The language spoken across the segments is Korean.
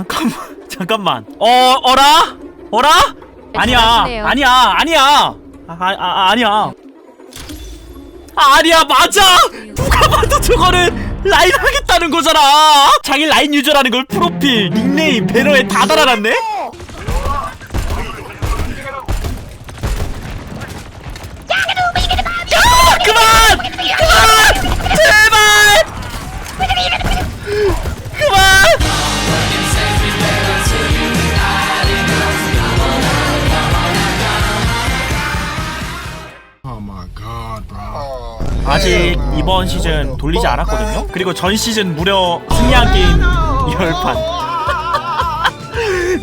잠깐만 잠깐만. 어 어라? 어라? 아니야 잘하시네요. 아니야 아니야. 아, 아, 아 아니야. 아, 아니야 맞아! 누가 봐도 저거는 라인 하겠다는 거잖아. 자기 라인 유저라는 걸 프로필 닉네임 배너에 다 달아놨네? 야 그만! 그만! 제발! 그만 아직 이번 시즌 돌리지 않았거든요. 그리고 전 시즌 무려 승리한 게임 10판.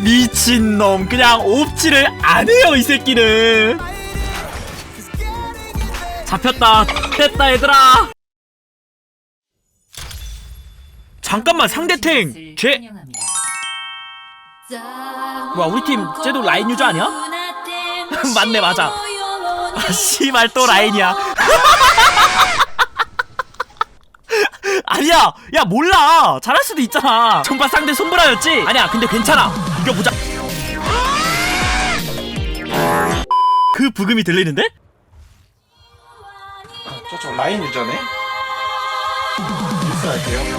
미친놈. 그냥 옵지를 안 해요 이 새끼는. 잡혔다. 됐다 얘들아. 잠깐만 상대탱. 쟤. 뭐야 우리 팀 쟤도 라인 유저 아니야? 맞네 맞아. 아 씨발 또 라인이야 아니야 야 몰라 잘할 수도 있잖아 전반 상대 손브라였지 아니야 근데 괜찮아 이겨보자 그 부금이 들리는데? 저쪽 라인 유저네? 할게요.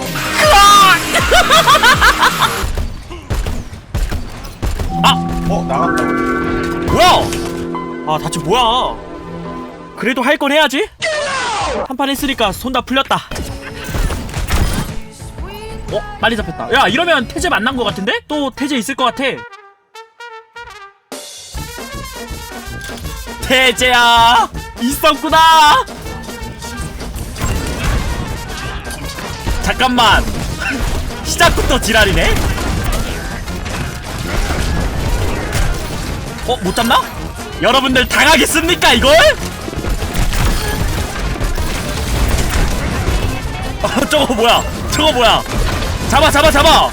아! 어 나갔다. 뭐야 아 다치 뭐야 그래도 할 건 해야지 한 판 했으니까 손 다 풀렸다 어? 빨리 잡혔다 야 이러면 태제 만난 거 같은데? 또 태제 있을 것 같아 태제야 있었구나 잠깐만 시작부터 지랄이네 어? 못 잡나? 여러분들 당하겠습니까 이걸? 어, 저거 뭐야 저거 뭐야 잡아 잡아 잡아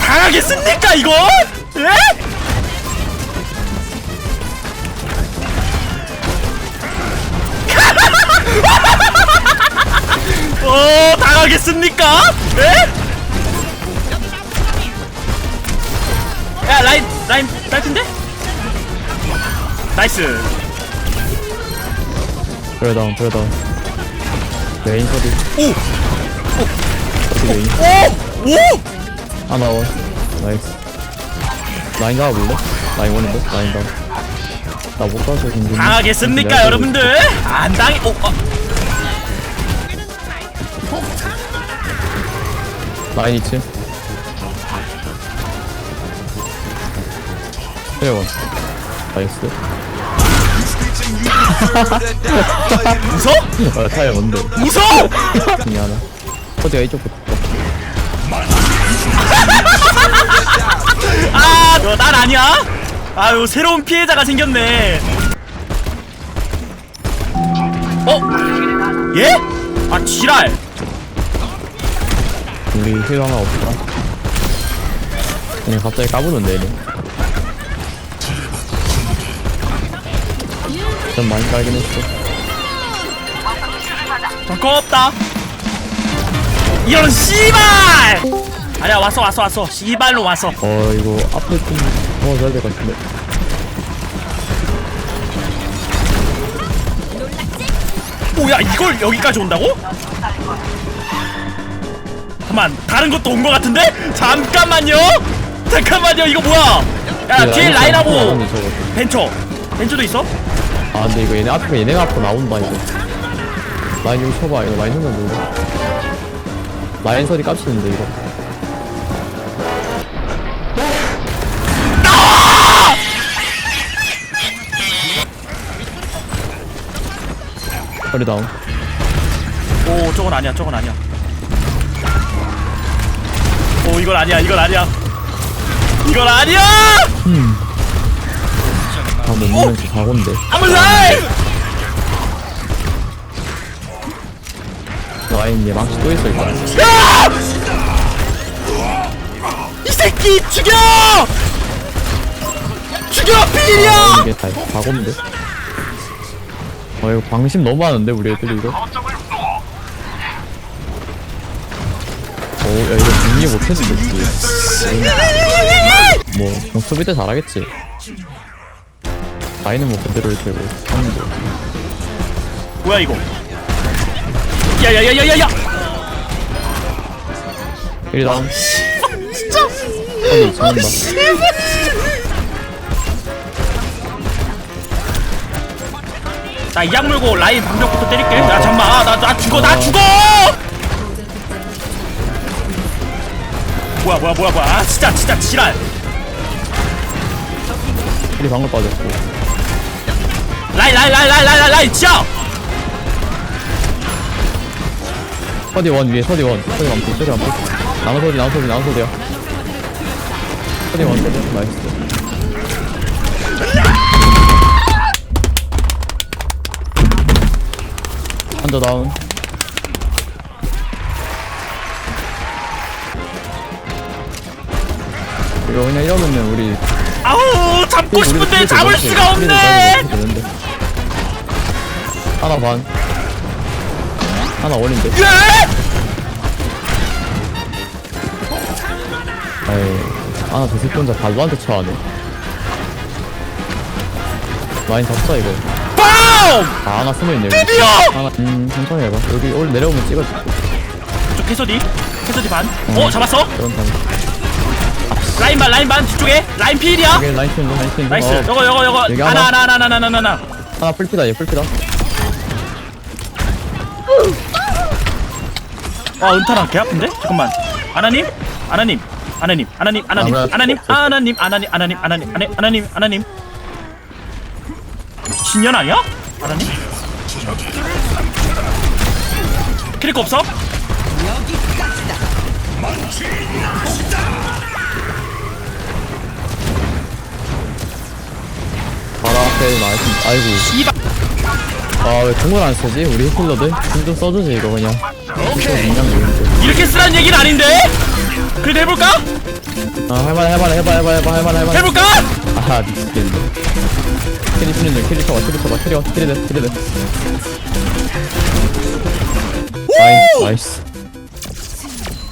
당하겠습니까 이걸? 예? 어 당하겠습니까? 예? 야 라인 라인 딸핀데? 나이스 브레다운 브레다운 메인 소리 오! 어 오! 하나 원 나이스 라인 가볼래? 라인 원인데? 라인 다운 나못 가서 궁금해 당하겠습니까 여러분들? 안 당해 오, 어. 라인 2층 트레원 나이스 웃어? 아 타이어 뭔데 웃어? 중에 하나 어디가 이쪽부터 아, 너난 아니야? 아유, 새로운 피해자가 생겼네. 어? 예? 아, 지랄. 우리 힐 하나 없다 그냥 갑자기 까부는데 얘네 좀 많이 깔긴 했어 없다. 이런 씨발! 아니야, 왔어, 왔어, 왔어. 씨발로 왔어. 어 이거 앞에 좀 도와줘야 될 것 같은데 오야 이걸 여기까지 온다고? 잠깐만 다른 것도 온 것 같은데? 잠깐만요 잠깐만요 이거 뭐야 야그 뒤에 라인하고 벤처 벤처도 있어? 아 근데 이거 얘네 앞에 얘네가 앞으로 나온다 이거 라인 여기 쳐봐 이거 라인 흔건 누구 라인 소리 깝치는데 이거 허리 다운 오 저건 아니야 저건 아니야. 오 이건 아니야 이건 아니야. 이건 아니야! 아못 누면서 가곤데. 아물라이 라인 얘 망치 또 있어 일단 야! 이 새끼 죽여! 죽여 필이야! 이게 다 가곤데 어 이거 방심 너무 많은데 우리 애들이 이거? 오야 이거 정리 못했는데 뭐 그냥 수비 때 잘하겠지? 라인은 뭐 그대로 일 테고 하는데 뭐야 이거? 야야야야야야! 일이 다운 진짜? 선이 잡는다 나 이 약 물고 라인 방벽부터 때릴게. 야 잠만 아, 나, 나 죽어 나 죽어! 뭐야 뭐야 뭐야 뭐야. 아 진짜 진짜 지랄. 일이 방금 빠졌고. 라인 라인 라인 라인 라인 라인 라인 지어! 서디 원 위에 서디 원. 서디 완피 서디 완피 나노 서디 나노 서디 나노 서디야. 서디 원 서디 나이스 한더 다운. 이거 그냥 이러면은 우리 아우 잡고 싶은데 잡을 수가 없네. 하나 반. 하나 원인데. 예! 에이 하나 저 새끼 혼자 발로한테 쳐하네. 라인 잡자 이거. 빰! 아 하나 숨어있네 여기 드디어! 하나 음 천천히 해봐 여기 올 내려오면 찍어줄게 저 캐서디 캐서디 반 어 잡았어 이런 다음 라인 반 라인 반 뒤쪽에 라인 필이야 여기 라인 치는 중 라인 치는 중 나이스 어, 요거 요거 요거 여기 하나 하나. 하나 하나 하나 하나 하나 하나 풀피다 얘 풀피다 아 은탄아 개 아픈데? 잠깐만 아나님? 아나님 아나님 아나님 아나님 아, 아나님 없어, 없어. 아나님 아나님 아나님 아나님 아나님 아나님 아나님 신년 아니야? 아나님? 캐릭터 없어? 바로 앞에 나이스 아이고 아왜 공을 안 쓰지 우리 힐러들 힘좀 써주지 이거 그냥 이렇게 쓰라는 얘기는 아닌데? 그래도 해볼까? 아 할만해 할만해 해봐 해봐 해봐 할만해 할만해 해볼까? 아하 미치겠네 캐리 중 캐리 쳐봐 캐리 쳐봐 캐리 와 캐리 돼 캐리 돼 나이스 나이스.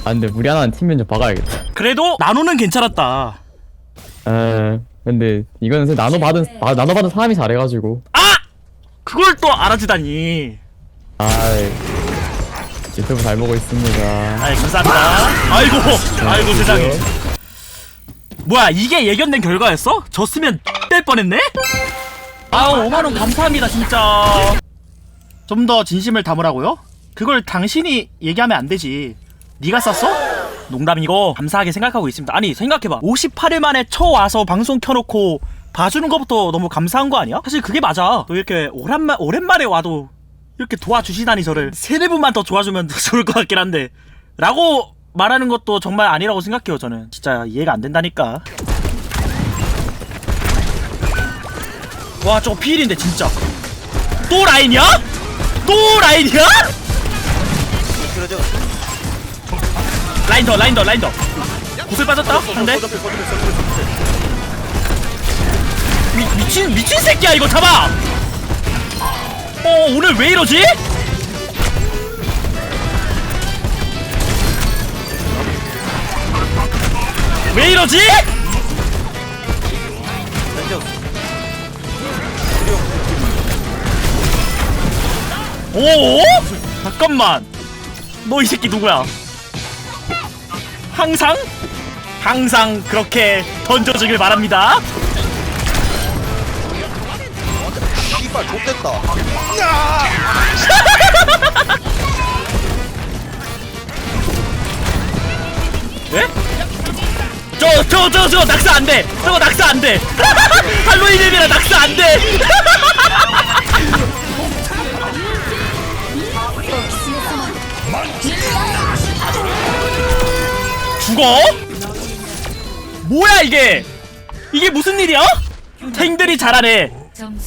아 근데 우리 하나는 팀 면접 박아야겠다. 그래도 나노는 괜찮았다. 에 근데 이거는 사실 나눠 받은 아, 나눠 받은 사람이 잘해가지고. 아! 그걸 또 알아주다니. 아이 유튜브 잘 보고 있습니다. 아이 감사합니다. 아이고 아이고 세상에 뭐야 이게 예견된 결과였어? 졌으면 뺄 뻔했네? 아우 5만원 감사합니다 진짜 좀 더 진심을 담으라고요? 그걸 당신이 얘기하면 안 되지 네가 쐈어? 농담이고 감사하게 생각하고 있습니다 아니 생각해봐 58일 만에 쳐와서 방송 켜놓고 봐주는 것부터 너무 감사한 거 아니야? 사실 그게 맞아 또 이렇게 오랜만, 오랜만에 와도 이렇게 도와주시다니 저를 세네 분만 더 도와주면 좋을 것 같긴 한데 라고 말하는 것도 정말 아니라고 생각해요 저는 진짜 이해가 안 된다니까 와 저거 피일인데 진짜 또 라인이야? 또 라인이야? 라인 더 라인 더 라인 더 구슬 빠졌다 상대 미, 미친 미친 새끼야 이거 잡아 어 오늘 왜 이러지? 왜 이러지? 오? 잠깐만 너 이 새끼 누구야? 항상? 항상 그렇게 던져주길 바랍니다 씨발 좆됐다. 예? 저, 저, 저, 저, 낙사 안 돼! 저거 낙사 안 돼! 할로윈이라 낙사 안 돼! 죽어? 뭐야, 이게! 이게 무슨 일이야? 탱들이 잘하네.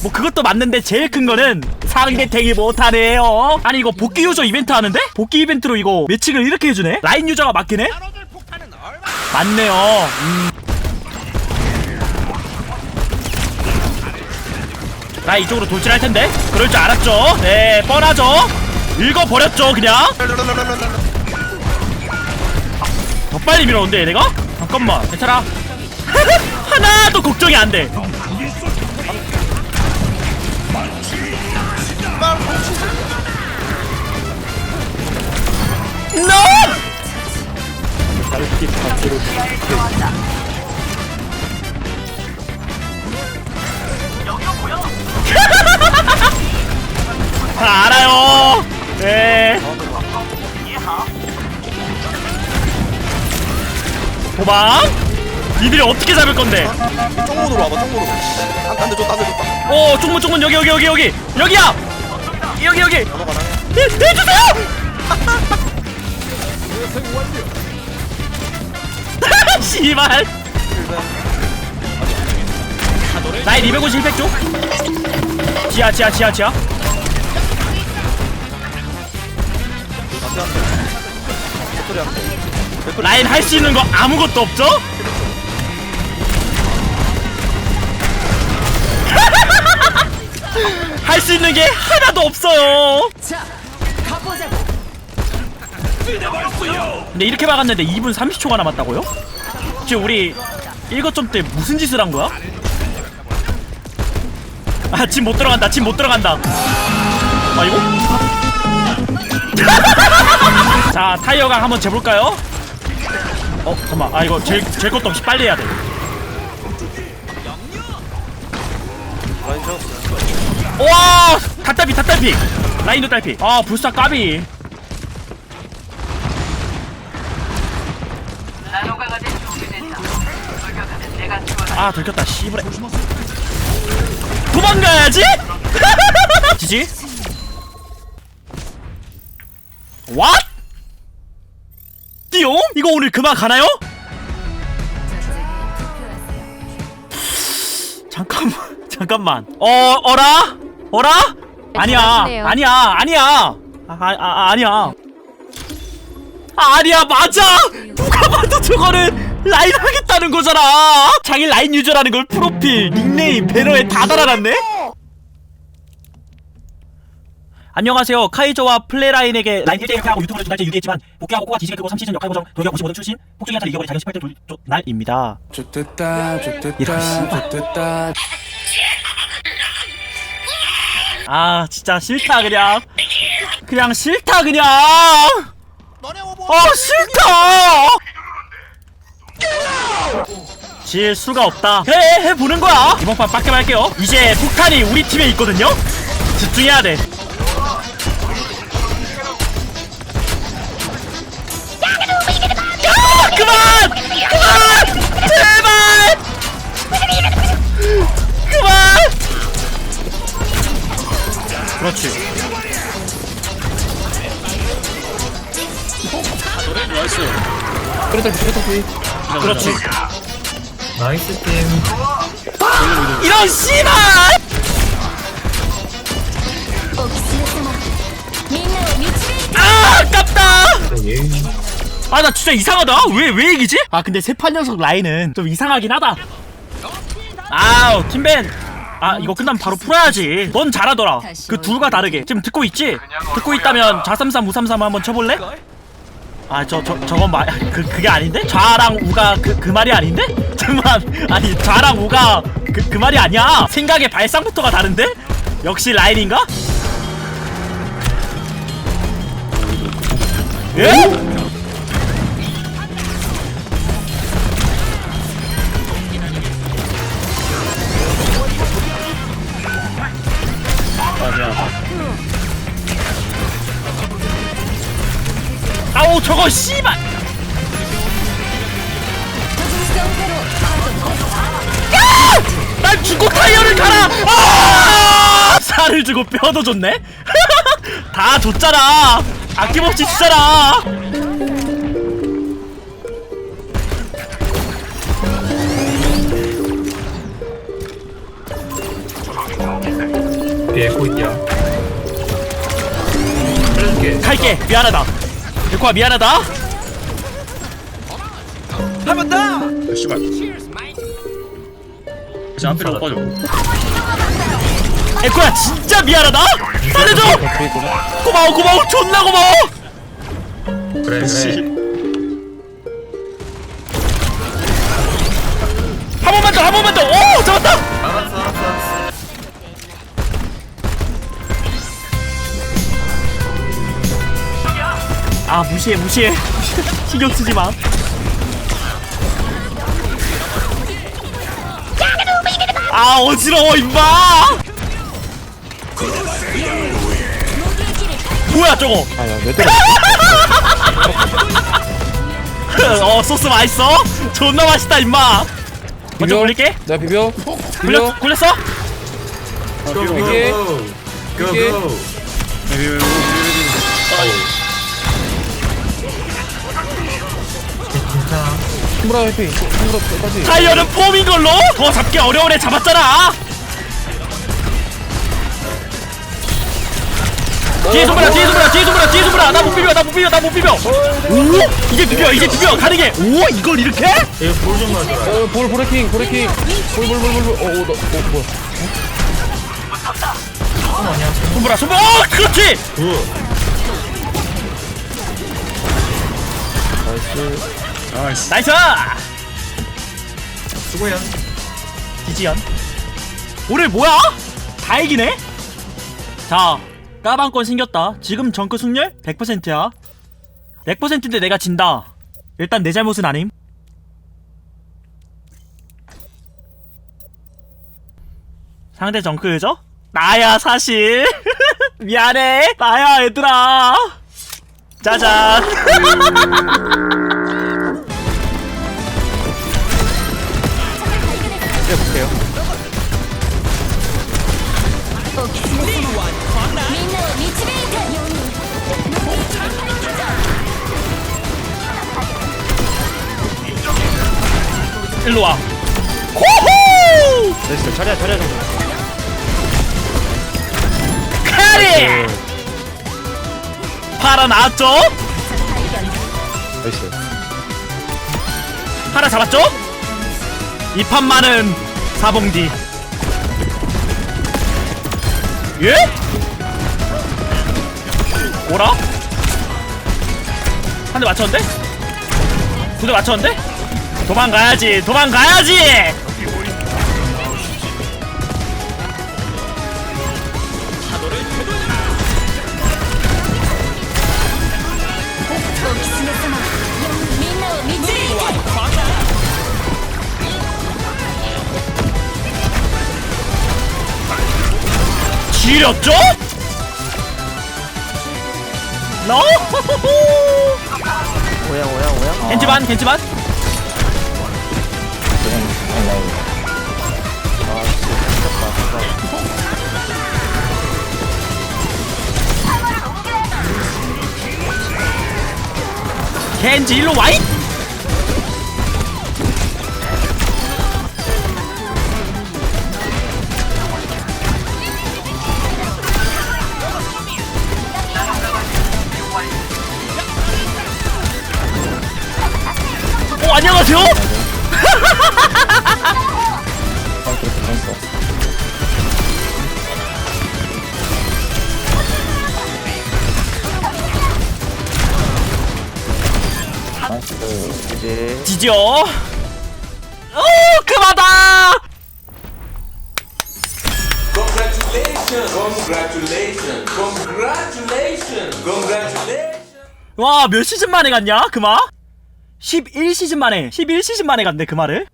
뭐 그것도 맞는데 제일 큰 거는 상대 탱이 못하네요. 아니 이거 복귀 유저 이벤트 하는데? 복귀 이벤트로 이거 매칭을 이렇게 해주네? 라인 유저가 맞긴 해? 맞네요. 음. 나 이쪽으로 돌진할 텐데. 그럴 줄 알았죠. 네, 뻔하죠. 읽어버렸죠, 그냥. 개빨리 밀어온대 얘네가? 잠깐만 괜찮아 하나도 걱정이 안 돼 NO! 다 알아요. 네. 도망. 니들이 어떻게 잡을 건데? 쪽문으로 와봐 쪽문으로. 아, 딴데 줬다 딴데 줬다. 오 쪽문 쪽문 여기 여기 여기 여기. 여기야. 여기 여기. 해, 해주세요 씨발 나의 250 힐팩 줘 지하 지하 지하 지하 라인 할 수 있는 거 아무것도 없죠? 할 수 있는 게 하나도 없어요. 근데 이렇게 막았는데 2분 30초가 남았다고요? 지금 우리 1거점 때 무슨 짓을 한 거야? 아, 집 못 들어간다. 집 못 들어간다. 아, 이거? 자, 타이어가 한번 재볼까요? 어, 잠깐만. 아, 이거 제, 제 것도 없이 빨리 해야 돼. 라인 채웠어 와! 닭달피, 닭달피! 라인도 딸피. 아, 불사 까비. 아, 들켰다. 씨부레. 도망가야지? 지지? What? 띠용? 이거 오늘 그만 가나요? 잠깐만, 잠깐만. 어, 어라? 어라? 아니야, 잘하시네요. 아니야, 아니야. 아, 아, 아 아니야. 아, 아니야, 맞아! 누가 봐도 저거는 라인 하겠다는 거잖아! 자기 라인 유저라는 걸 프로필, 닉네임, 배너에 다 달아놨네? 안녕하세요. 카이저와 플레라인에게 라인 1대1 하고 유튜브를 두 달째 유기했지만 복귀하고 코가 뒤지게 끄고 3시즌 역할 고정 돌격 55등 출신 폭주기 한타를 이겨버린 자기 18대 돌 날입니다. 좋됐다, 좋됐다, 이런 씨발. 좋됐다. 아 진짜 싫다 그냥 그냥 싫다 그냥 어 싫다 질 수가 없다. 해 해보는 거야. 이번 판 빡게 할게요. 이제 폭탄이 우리 팀에 있거든요? 집중해야 돼. 야, 그만! 그만! 제발 그만! 그렇지. 그래도 그래도 그렇지 나이스 팀 이런 씨발 おきつね様みんなを導いて 아 아깝다 예. 아 나 진짜 이상하다 왜 왜 이기지? 아 근데 세판 녀석 라인은 좀 이상하긴 하다 아우 팀벤 아 이거 끝나면 바로 풀어야지 넌 잘하더라 그 둘과 다르게 지금 듣고 있지? 듣고 있다면 좌삼삼 우삼삼 한번 쳐볼래? 아 저 저 저 건 말 그 그게 아닌데? 좌랑 우가 그 그 말이 아닌데? 잠만 아니 좌랑 우가 그 그 말이 아니야 생각의 발상부터가 다른데? 역시 라인인가? 예? 아! 살을 주고 뼈도 줬네? 다 줬잖아. 아낌없이 주잖아. 뒤에 꼬이띠야 살려줄게. 갈게. 미안하다. 데코아 미안하다. 씨발. 에코야 진짜 미안하다. 살려줘. 고마워 고마워. 존나 고마워. 그래 그래. 한 번만 더한 번만 더오 잡았다. 알았어 잡았어. 아 무시해 무시해. 신경 쓰지 마 아 어지러워 임마. 뭐야 저거 아야 왜 때려 어 소스 맛있어? 존나 맛있다 임마 먼저 굴릴게 내가 비벼 굴려, 비벼 굴렸어? 이게 이게 톰브라 해피 톰브라 끝까지 타이어는 폼인 걸로? 더 잡기 어려운 애 잡았잖아 뒤에 손보라 뒤에 손보라 뒤에 손보라 뒤에 손보라 나못 비벼 나 못 비벼 나 못 비벼 오 이제 비벼 이제 비벼 가능해 오 이걸 이렇게? 이거 볼좀 가져라. 어, 볼, 볼해킹, 볼해킹. 볼, 볼, 볼, 볼, 볼. 어, 어, 너, 어, 뭐야. 손보라 손보라 어 그렇지 굿. 나이스 나이스 수고해요. 기지연 오늘 뭐야? 다 이기네? 자 까방권 생겼다. 지금 정크 승률 100%야. 100%인데 내가 진다. 일단 내 잘못은 아님. 상대 정크 유저? 나야 사실. 미안해. 나야 얘들아. 짜잔. 해볼게요 일로 와. 호호! 됐어. 자리야 자리야 좀 카리! 파라 나왔죠? 나이스. 하나 잡았죠? 이 판만은 사봉디 예? 오라? 한 대 맞췄는데? 두 대 맞췄는데? 도망가야지 도망가야지 지렸죠? 노 오야 오야 오야? 겐지 반 겐지 반. 겐지 일로 와이 이제 지죠 오 그마다 Congratulations! Congratulations! Congratulations! Congratulations! 와 몇 시즌 만에 갔냐 그마 11시즌 만에 11시즌 만에 갔네 그마를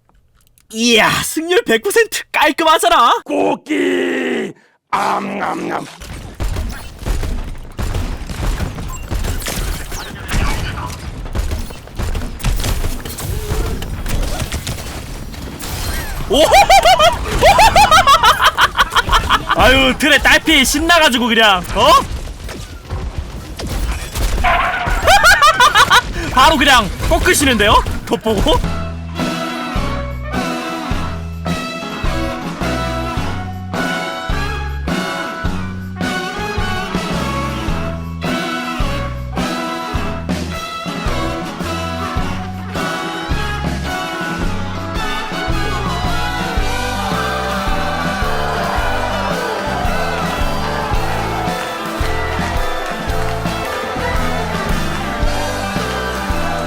이야 승률 100% 깔끔하잖아 꽃기 암암암 오 아유 드레 딸피 신나가지고 그냥 어? 바로 그냥 꺾으시는데요? 덧보고